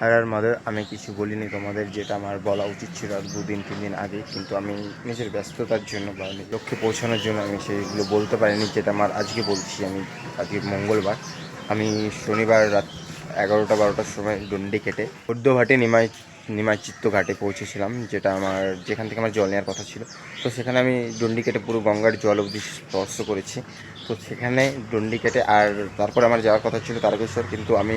হারার মাদার আমি কিছু বলিনি তোমাদের, যেটা আমার বলা উচিত ছিল দুদিন তিন দিন আগে, কিন্তু আমি নিজের ব্যস্ততার জন্য বা লক্ষ্যে পৌঁছানোর জন্য আমি সেইগুলো বলতে পারিনি, যেটা আমার আজকে বলছি আমি, আজকে মঙ্গলবার। আমি শনিবার রাত এগারোটা, বারোটার সময় ডন্ডি কেটে বৌদ্ধঘাটে নিমাই নিমাই চিত্ত ঘাটে পৌঁছেছিলাম, যেটা আমার, যেখান থেকে আমার জল নেওয়ার কথা ছিল। তো সেখানে আমি ডন্ডি কেটে পুরো গঙ্গার জল অবধি স্পর্শ করেছি। তো সেখানে ডন্ডি কেটে আর তারপর আমার যাওয়ার কথা ছিল তারকেশ্বর, কিন্তু আমি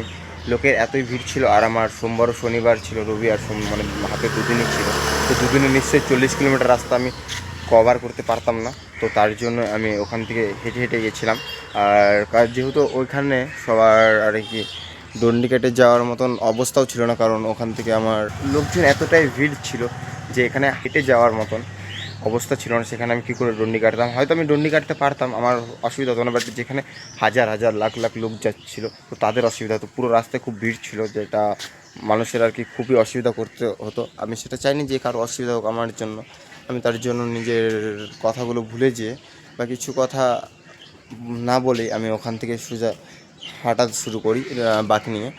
লোকের এতই ভিড় ছিল, আর আমার সোমবার ও শনিবার ছিল, রবি আর সোম মানে হাতে দুদিনই ছিল। তো দুদিনে নিশ্চয়ই চল্লিশ কিলোমিটার রাস্তা আমি কভার করতে পারতাম না। তো তার জন্য আমি ওখান থেকে হেঁটে হেঁটে গেছিলাম। আর যেহেতু ওইখানে সবার আর কি দণ্ডি কেটে যাওয়ার মতন অবস্থাও ছিল না, কারণ ওখান থেকে আমার লোকজন এতটাই ভিড় ছিল যে এখানে হেঁটে যাওয়ার মতন। অবস্থা ছিল না, সেখানে আমি কী করে ডন্ডি কাটতাম? হয়তো আমি ডন্ডি কাটতে পারতাম, আমার অসুবিধা হতো না বাট যেখানে হাজার হাজার, লাখ লাখ লোক যাচ্ছিল, তো তাদের অসুবিধা হতো। পুরো রাস্তায় খুব ভিড় ছিল, যেটা মানুষের আর কি খুবই অসুবিধা করতে হতো। আমি সেটা চাইনি যে কারও অসুবিধা হোক আমার জন্য। আমি তার জন্য নিজের কথাগুলো ভুলে যেয়ে বা কিছু কথা না বলে আমি ওখান থেকে সোজা হাঁটা শুরু করি বাক নিয়ে।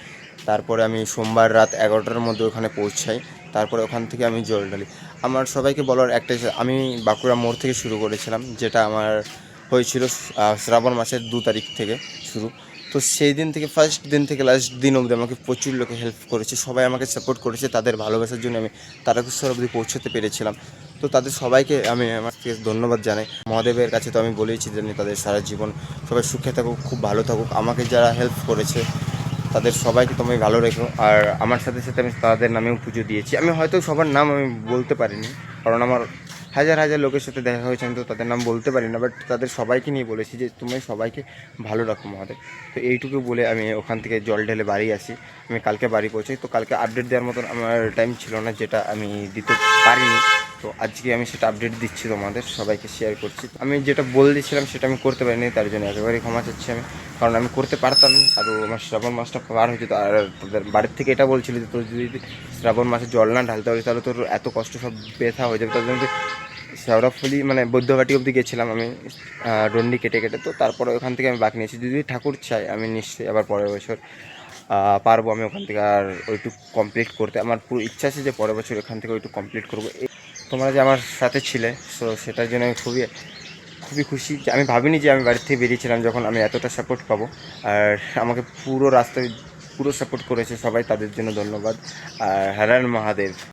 তারপরে আমি সোমবার রাত এগারোটার মধ্যে ওখানে পৌঁছাই। তারপরে ওখান থেকে আমি জল ঢালি। আমার সবাইকে বলার একটাই আমি বাঁকুড়া মোড় থেকে শুরু করেছিলাম, যেটা আমার হয়েছিল শ্রাবণ মাসের দু তারিখ থেকে শুরু। তো সেই দিন থেকে ফার্স্ট দিন থেকে লাস্ট দিন অবধি আমাকে প্রচুর লোকে হেল্প করেছে, সবাই আমাকে সাপোর্ট করেছে, তাদের ভালোবাসার জন্য আমি তারকেশ্বর অবধি পৌঁছতে পেরেছিলাম। তো তাদের সবাইকে আমি আমার থেকে ধন্যবাদ জানাই। মহাদেবের কাছে তো আমি বলেইছি যে তাদের সারা জীবন সবাই সুখে থাকুক, খুব ভালো থাকুক। আমাকে যারা হেল্প করেছে তাদের সবাইকে তুমি ভালো রেখো। আর আমার সাথে সাথে আমি তাদের নামেও পুজো দিয়েছি। আমি হয়তো সবার নাম আমি বলতে পারিনি, কারণ আমার হাজার হাজার লোকের সাথে দেখা হয়েছে, আমি তো তাদের নাম বলতে পারি না বাট তাদের সবাইকে নিয়ে বলেছি যে তুমি সবাইকে ভালো রাখো মহাদেব। তো এইটুকু বলে আমি ওখান থেকে জল ঢেলে বাড়ি আসি। আমি কালকে বাড়ি পৌঁছাই। তো কালকে আপডেট দেওয়ার মতন আমার টাইম ছিল না, যেটা আমি দিতে পারিনি। তো আজকে আমি সেটা আপডেট দিচ্ছি তোমাদের, সবাইকে শেয়ার করছি। আমি যেটা বলে দিয়েছিলাম সেটা আমি করতে পারিনি, তার জন্য একেবারেই ক্ষমা চাচ্ছি আমি। কারণ আমি করতে পারতাম আর আমার শ্রাবণ মাসটা পার হয়ে যেত আর তাদের বাড়ির থেকে এটা বলছিল যে তোর যদি শ্রাবণ মাসে জল না ঢালতে পারিস, তাহলে তোর এত কষ্ট সব ব্যথা হয়ে যাবে। তার জন্য শেওড়াফুলি মানে বৌদ্ধঘাটি অবধি গেছিলাম আমি ডন্ডি কেটে কেটে। তো তারপরে ওখান থেকে আমি বাক নিয়েছি। যদি ঠাকুর চাই আমি নিশ্চয়ই আবার পরের বছর পারব আমি ওখান থেকে। আর ওইটুকু কমপ্লিট করতে, আমার পুরো ইচ্ছা আছে যে পরের বছর ওখান থেকে ওইটুকু কমপ্লিট করব। তোমরা যে আমার সাথে ছিলে সো সেটার জন্য আমি খুবই খুবই খুশি। যে আমি ভাবিনি যে আমি বাড়ির থেকে বেরিয়েছিলাম যখন আমি এতটা সাপোর্ট পাবো। আর আমাকে পুরো রাস্তায় পুরো সাপোর্ট করেছে সবাই, তাদের জন্য ধন্যবাদ। আর হারান মহাদেব।